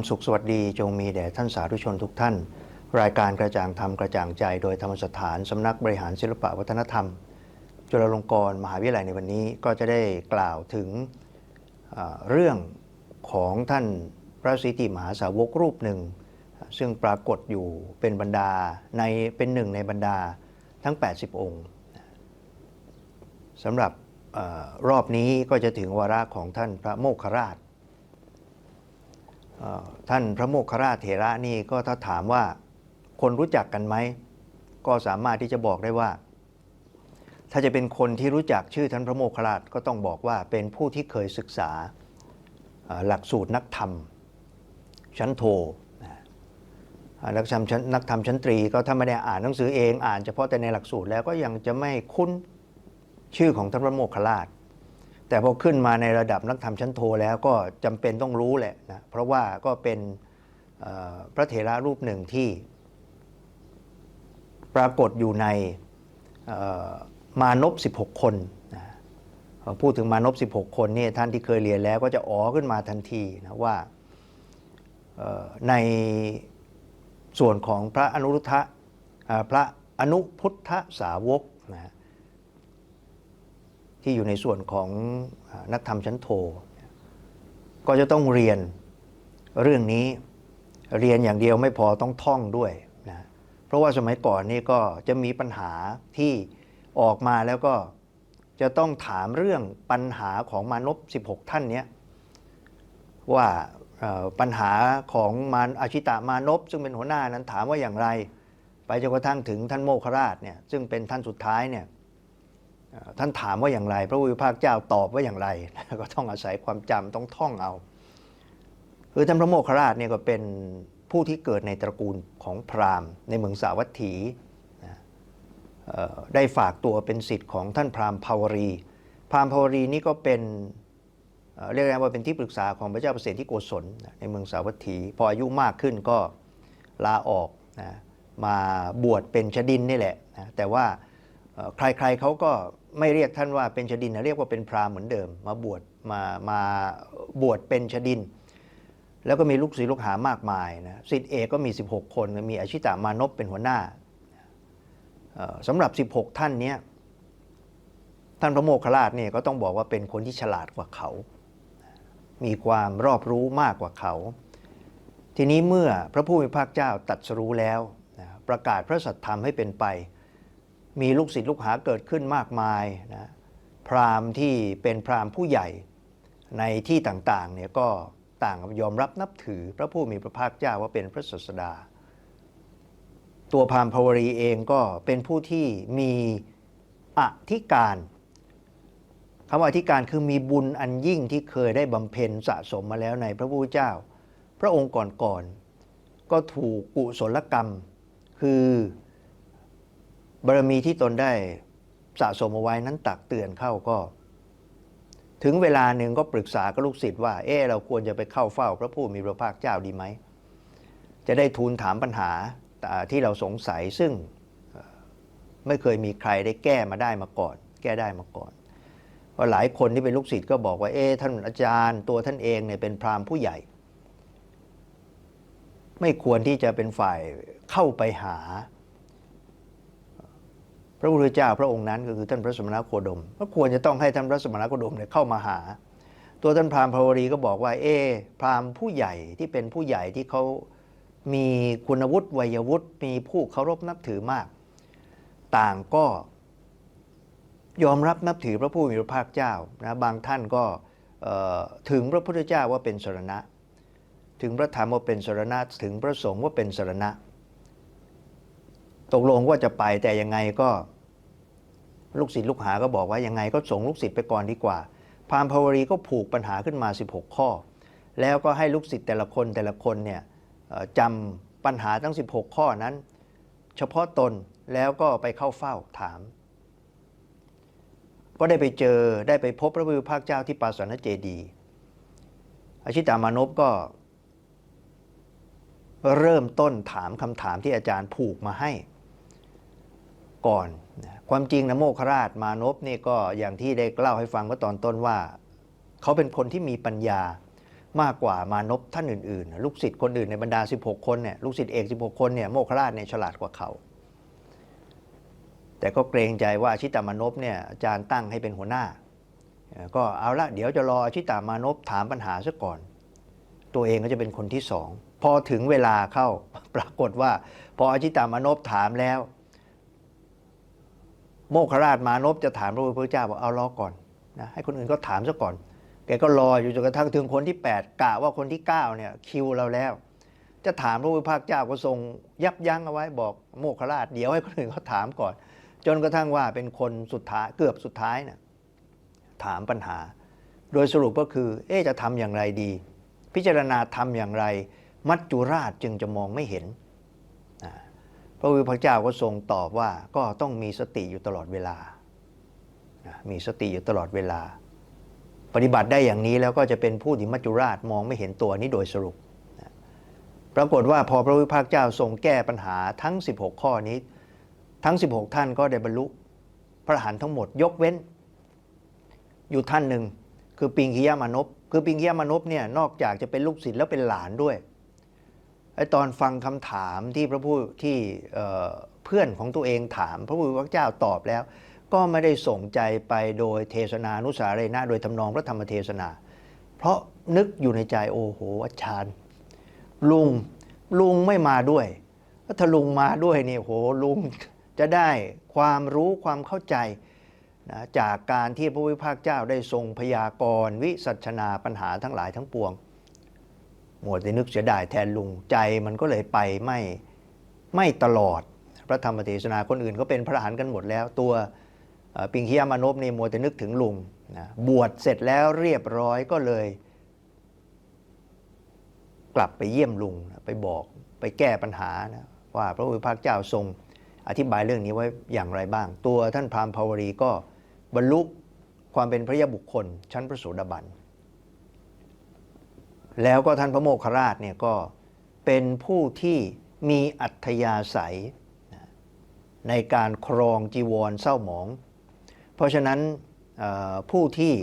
ความสุขสวัสดีจงมีแด่ท่านสาธุชนทุกท่าน รายการกระจ่างธรรมกระจ่างใจ โดยธรรมสถานสำนักบริหารศิลปวัฒนธรรม จุฬาลงกรณ์มหาวิทยาลัยในวันนี้ก็จะได้กล่าวถึงเรื่องของท่านพระสิทธิมหาสาวกรูปหนึ่ง ซึ่งปรากฏอยู่เป็นบรรดาในเป็นหนึ่งในบรรดาทั้ง 80 องค์สำหรับอรอบนี้ก็จะถึงวาระของท่านพระโมคคราช ท่านพระโมคคราชเถระนี่ก็ถ้าถามว่าคนรู้จักกันไหม ก็สามารถที่จะบอกได้ว่า ถ้าจะเป็นคนที่รู้จักชื่อท่านพระโมคคราชก็ต้องบอกว่าเป็นผู้ที่เคยศึกษาหลักสูตรนักธรรม ชั้นโทนะนักธรรมชั้นนักธรรมชั้นตรี ก็ถ้าไม่ได้อ่านหนังสือเองอ่านเฉพาะแต่ในหลักสูตรแล้วก็ยังจะไม่คุ้นชื่อของท่านพระโมคคัลลาช แต่พอขึ้นมาในระดับนักธรรมชั้นโทแล้วก็จำเป็นต้องรู้แหละนะเพราะว่าก็เป็นพระเถระรูปหนึ่งที่ ปรากฏอยู่ในมานพ16 คนนะพอพูดถึงมานพ16 คนนี่ท่านที่เคยเรียนแล้วก็จะอ๋อขึ้นมาทันทีนะว่าในส่วนของพระอนุรุทธะพระอนุพุทธสาวกนะฮะ ที่อยู่ในส่วนของนักธรรมชั้นโท ก็จะต้องเรียนเรื่องนี้เรียนอย่างเดียวไม่พอต้องท่องด้วยนะเพราะว่าสมัยก่อนนี่ก็จะมีปัญหาที่ออกมาแล้วก็จะต้องถามเรื่องปัญหาของมานพ16 ท่านเนี้ยว่าปัญหาของมารอาชิตามานพซึ่งเป็นหัวหน้านั้นถามว่าอย่างไร ไปจนกระทั่งถึงท่านโมคราชเนี่ยซึ่งเป็นท่านสุดท้ายเนี่ย ท่านถามว่าอย่างไร พระผู้มีพระภาคเจ้าตอบว่าอย่างไร ก็ต้องอาศัยความจำต้องท่องเอาคือท่านพระโมคคราชเนี่ยก็เป็นผู้ที่เกิดในตระกูลของพราหมณ์ ในเมืองสาวัตถีได้ฝากตัวเป็นสิทธิ์ของท่านพราหมณ์ภาวรี พราหมณ์ภาวรีนี่ก็เป็นเเรียกได้ว่าเป็นที่ปรึกษาของพระเจ้าเปรตที่โกศลนะในเมืองสาวัตถี พออายุมากขึ้นก็ลาออกนะมาบวชเป็นชดินนี่แหละนะแต่ว่า ใครๆเขาก็ไม่เรียกท่านว่าเป็นชดินนะเรียกว่าเป็นพราหมณ์เหมือนเดิม มาบวชมามาบวชเป็นชดิน แล้วก็มีลูกศิษย์ลูกหามากมายนะศิษย์เอกก็มี 16 คนมีอาชิตามานพเป็นหัวหน้าสำหรับ 16 ท่านเนี้ยท่านพระโมคคัลลาชเนี่ยก็ต้องบอกว่าเป็นคนที่ฉลาดกว่าเขา มีความรอบรู้มากกว่าเขา ทีนี้เมื่อพระผู้มีพระภาคเจ้าตัดสรู้แล้ว ประกาศพระสัทธรรมให้เป็นไป มีลูกศิษย์ลูกหาเกิดขึ้นมากมายนะพราหมณ์ที่เป็นพราหมณ์ผู้ใหญ่ในที่ต่างๆเนี่ยก็ต่างยอมรับนับถือพระผู้มีพระภาคเจ้าว่าเป็นพระศาสดา ตัวพราหมณ์ภาวรีเองก็เป็นผู้ที่มีอธิการคำว่าอธิการคือมีบุญอันยิ่งที่เคยได้บำเพ็ญสะสมมาแล้วในพระพุทธเจ้า พระองค์ก่อนๆก็ถูกกุศลกรรม คือ บารมีที่ตนได้สะสมเอาไว้นั้นตักเตือนเข้าก็ ถึงเวลาหนึ่งก็ปรึกษากับลูกศิษย์ว่า เออเราควรจะไปเข้าเฝ้าพระผู้มีพระภาคเจ้าดีไหม จะได้ทูลถามปัญหาที่เราสงสัยซึ่งไม่เคยมีใครได้แก้มาได้มาก่อน แก้ได้มาก่อนเพราะหลายคนที่เป็นลูกศิษย์ก็บอกว่า เอ๊ะท่านอาจารย์ ตัวท่านเองเนี่ยเป็นพราหมณ์ผู้ใหญ่ ไม่ควรที่จะเป็นฝ่ายเข้าไปหา พระพุทธเจ้าพระองค์นั้นก็คือท่านพระสมณโคดมก็ควรจะต้องให้ท่านพระสมณโคดมเนี่ยเข้ามาหา ตัวท่านพราหมณ์ภาวรีก็บอกว่า เอ๊พราหมณ์ผู้ใหญ่ที่เป็นผู้ใหญ่ที่เขามีคุณวุฒิวัยวุฒิมีผู้เคารพนับถือมาก ต่างก็ ยอมรับนับถือพระผู้มีพระภาคเจ้านะบางท่านก็ถึงพระพุทธเจ้าว่าเป็นสรณะ ถึงพระธรรมว่าเป็นสรณะ ถึงพระสงฆ์ว่าเป็นสรณะ ตกลงว่าจะไปแต่ยังไงก็ ลูกศิษย์ลูกหาก็บอกว่ายังไงก็ส่งลูกศิษย์ไปก่อนดีกว่า พามภาวรีก็ผูกปัญหาขึ้นมา 16 ข้อ แล้วก็ให้ลูกศิษย์แต่ละคนแต่ละคนเนี่ยจำปัญหาทั้ง 16 ข้อนั้น เฉพาะตนแล้วก็ไปเข้าเฝ้าถาม ก็ได้ไปเจอได้ไปพบพระพุทธภาคเจ้าที่ปาสนเจดีอาชิตามานพก็เริ่มต้นถามคำถามที่อาจารย์ผูกมาให้ ก่อน ความจริงนะโมคราชมานพนี่ก็อย่างที่ได้เล่าให้ฟังเมื่อตอนต้นว่า เขาเป็นคนที่มีปัญญามากกว่ามานพท่านอื่นๆ ลูกศิษย์คนอื่นในบรรดา 16 คนเนี่ยลูกศิษย์เอก 16 คนเนี่ยโมคลราชเนี่ยฉลาดกว่าเขา แต่ก็เกรงใจว่าอชิตามานพเนี่ยอาจารย์ตั้งให้เป็นหัวหน้า ก็เอาละเดี๋ยวจะรออชิตามานพถามปัญหาซะก่อน ตัวเองก็จะเป็นคนที่สองพอถึงเวลาเข้าปรากฏว่า พออาชิตามานพถามแล้ว โมคคราชมานพจะถามพระพุทธเจ้าบอกเอารอก่อนนะให้คนอื่นก็ถามซะก่อน แกก็รออยู่จนกระทั่งถึงคนที่ 8กะว่าคนที่9เนี่ยคิวเราแล้ว จะถามพระพุทธเจ้าก็ทรงยับยั้งเอาไว้บอกโมคคราชเดี๋ยวให้คนอื่นเขาถามก่อน จนกระทั่งว่าเป็นคนสุดท้ายเกือบสุดท้ายเนี่ยถามปัญหา โดยสรุปก็คือ เอ๊จะทำอย่างไรดี พิจารณาทำอย่างไร มัจจุราชจึงจะมองไม่เห็น พระพุทธเจ้าก็ทรงตอบว่าก็ต้องมีสติอยู่ตลอดเวลา มีสติอยู่ตลอดเวลา ปฏิบัติได้อย่างนี้แล้วก็จะเป็นผู้ที่มัจจุราชมองไม่เห็นตัวนี้โดยสรุป ปรากฏว่าพอพระวิภาคเจ้าทรงแก้ปัญหาทั้ง 16 ข้อนี้ ทั้ง 16 ท่านก็ได้บรรลุพระหันทั้งหมดยกเว้น อยู่ท่านหนึ่งคือปิงคิยามานพคือปิงคิยามานพเนี่ยนอกจากจะเป็นลูกศิษย์แล้วเป็นหลานด้วย ไอตอนฟังคำถามที่พระผู้ที่เพื่อนของตัวเองถาม พระผู้พระเจ้าตอบแล้ว ก็ไม่ได้ส่งใจไปโดยเทศนานุสาเรนะโดยทำนองพระธรรมเทศนา เพราะนึกอยู่ในใจโอ้โหอาจารย์ลุงลุงไม่มาด้วยถ้าลุงมาด้วยนี่โหลุงจะได้ความรู้ความเข้าใจนะจากการที่พระวิภาคเจ้าได้ทรงพยากรณ์วิสัชนาปัญหาทั้งหลายทั้งปวง หมดแต่นึกเสียดายแทนลุงใจมันก็เลยไปไม่ไม่ตลอด พระธรรมเทศนาคนอื่นก็เป็นพระอรหันต์กันหมดแล้ว ตัวปิงคียามานพนี่มัวแต่นึกถึงลุงนะบวชเสร็จแล้วเรียบร้อยก็เลย กลับไปเยี่ยมลุงนะไปบอกไปแก้ปัญหานะว่าพระพุทธเจ้าทรงอธิบายเรื่องนี้ไว้อย่างไรบ้าง ตัวท่านพราหมณ์ภาวรีก็บรรลุความเป็นพระยาบุคคลชั้นพระโสดาบัน แล้วก็ท่านพระโมคคราชเนี่ยก็เป็นผู้ที่มีอัธยาศัยในการครองจีวรเศร้าหมอง เพราะฉะนั้นผู้ที่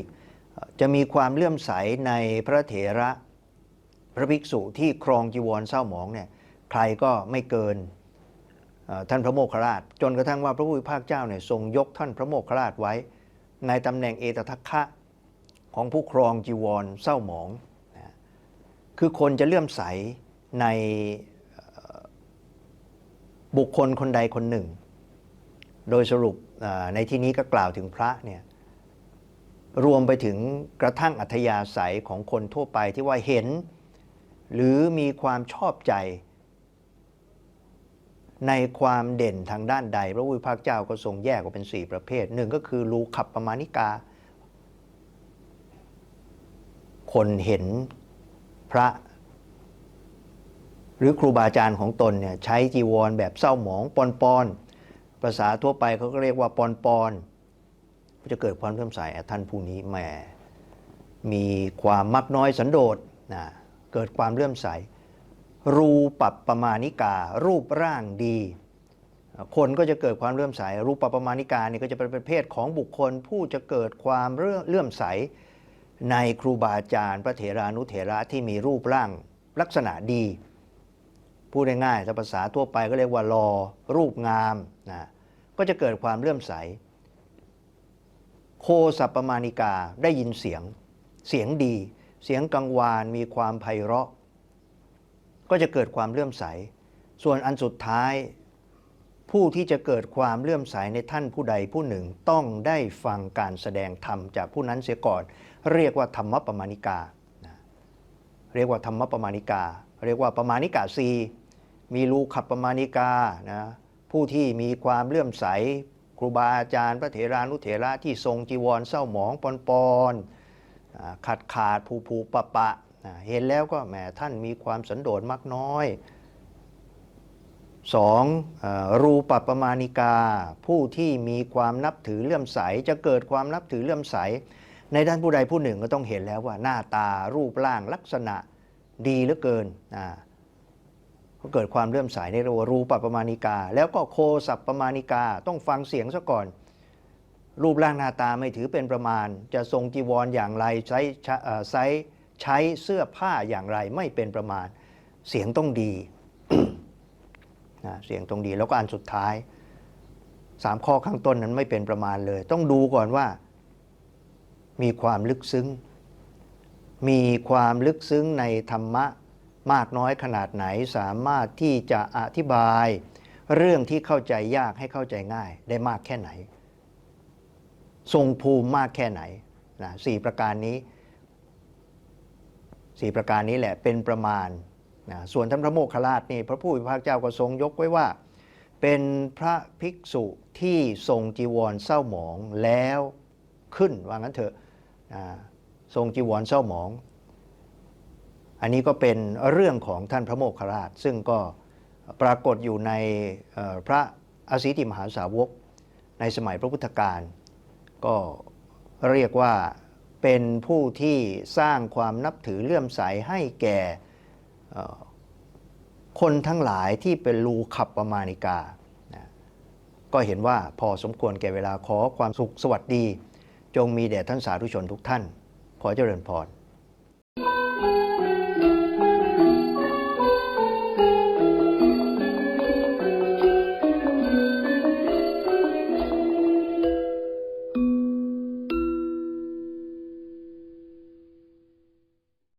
จะมีความเลื่อมใสในพระเถระพระภิกษุที่ครองจีวรเศร้าหมองเนี่ยใครก็ไม่เกินท่านพระโมคคราช จนกระทั่งว่าพระผู้เป็นพระเจ้าเนี่ยทรงยกท่านพระโมคคราชไว้ ในตำแหน่งเอตทัคคะของผู้ครองจีวรเศร้าหมอง คือคนจะเลื่อมใสในบุคคลคนใดคนหนึ่ง โดยสรุปในที่นี้ก็กล่าวถึงพระเนี่ยรวมไปถึงกระทั่งอัธยาศัยของคนทั่วไปที่ว่าเห็น หรือมีความชอบใจ ในความเด่นทางด้านใด พระพุทธภาคเจ้าก็ทรงแยกออกเป็น 4 ประเภทหนึ่งก็คือรูขับประมาณิกา คนเห็น พระ หรือครูบาอาจารย์ของตนเนี่ยใช้จีวรแบบเศร้าหมองปอนปอนภาษาทั่วไปเขาก็เรียกว่าปอนปอนจะเกิดความเลื่อมใส่ท่านผู้นี้แหมมีความมักน้อยสันโดษนะเกิดความเลื่อมใส รูปัปประมาณิกา รูปร่างดี คนก็จะเกิดความเลื่อมใส รูปปัปประมาณิกานี่ก็จะเป็นประเภทของบุคคลผู้จะเกิดความเลื่อมใส ในครูบาอาจารย์ พระเถรานุเถระที่มีรูปร่างลักษณะดี พูดง่ายๆถ้าภาษาทั่วไปก็เรียกว่ารอรูปงามนะก็จะเกิดความเลื่อมใส โคสัปปมาณิกาได้ยินเสียง เสียงดี เสียงกังวานมีความไพเราะ ก็จะเกิดความเลื่อมใส ส่วนอันสุดท้าย ผู้ที่จะเกิดความเลื่อมใสในท่านผู้ใดผู้หนึ่งต้องได้ฟังการแสดงธรรมจากผู้นั้นเสียก่อน เรียกว่าธรรมปมาณิกา เรียกว่าธรรมปมาณิกา เรียกว่าปมาณิกาซีมีรูขับปมาณิกานะผู้ที่มีความเลื่อมใสครูบาอาจารย์ พระเถรานุเถระที่ทรงจีวรเศร้าหมองปอนปอนขาดขาดผูผูปะปะเห็นแล้วก็แหมท่านมีความสันโดษมากน้อย สองรูปปรมาณิกา ผู้ที่มีความนับถือเลื่อมใส จะเกิดความนับถือเลื่อมใส ในด้านผู้ใดผู้หนึ่งก็ต้องเห็นแล้วว่าหน้าตารูปร่างลักษณะดีเหลือเกินก็เกิดความเลื่อมใสในเรียกว่ารูปปรมาณิกา แล้วก็โคสัปปมาณิกาต้องฟังเสียงซะก่อน รูปร่างหน้าตาไม่ถือเป็นประมาณ จะทรงจีวรอย่างไรใช้ใช้เสื้อผ้าอย่างไรไม่เป็นประมาณ เสียงต้องดี เสียงต้องดีแล้วก็อันสุดท้ายสามข้อข้างต้นนั้นไม่เป็นประมาณเลย ต้องดูก่อนว่า มีความลึกซึ้ง มีความลึกซึ้งในธรรมะมากน้อยขนาดไหนสามารถที่จะอธิบาย เรื่องที่เข้าใจยากให้เข้าใจง่ายได้มากแค่ไหน ทรงภูมิมากแค่ไหนนะสี่ประการนี้สี่ประการนี้แหละเป็นประมาณ นะส่วนท่านพระโมคคัลลาชนี่พระผู้มีพระเจ้าก็ทรงยกไว้ว่า เป็นพระภิกษุที่ทรงจีวรเศร้าหมองแล้วขึ้นว่างั้นเถอะทรงจีวรเศร้าหมอง อันนี้ก็เป็นเรื่องของท่านพระโมคคัลลาชซึ่งก็ปรากฏอยู่ในพระอสิติมหาสาวก ในสมัยพระพุทธกาลก็เรียกว่าเป็นผู้ที่สร้างความนับถือเลื่อมใสให้แก่ คนทั้งหลายที่เป็นลูขับประมาณิกานะก็เห็นว่าพอสมควรแก่เวลาขอความสุขสวัสดี จงมีแด่ท่านสาธุชนทุกท่าน ขอเจริญพร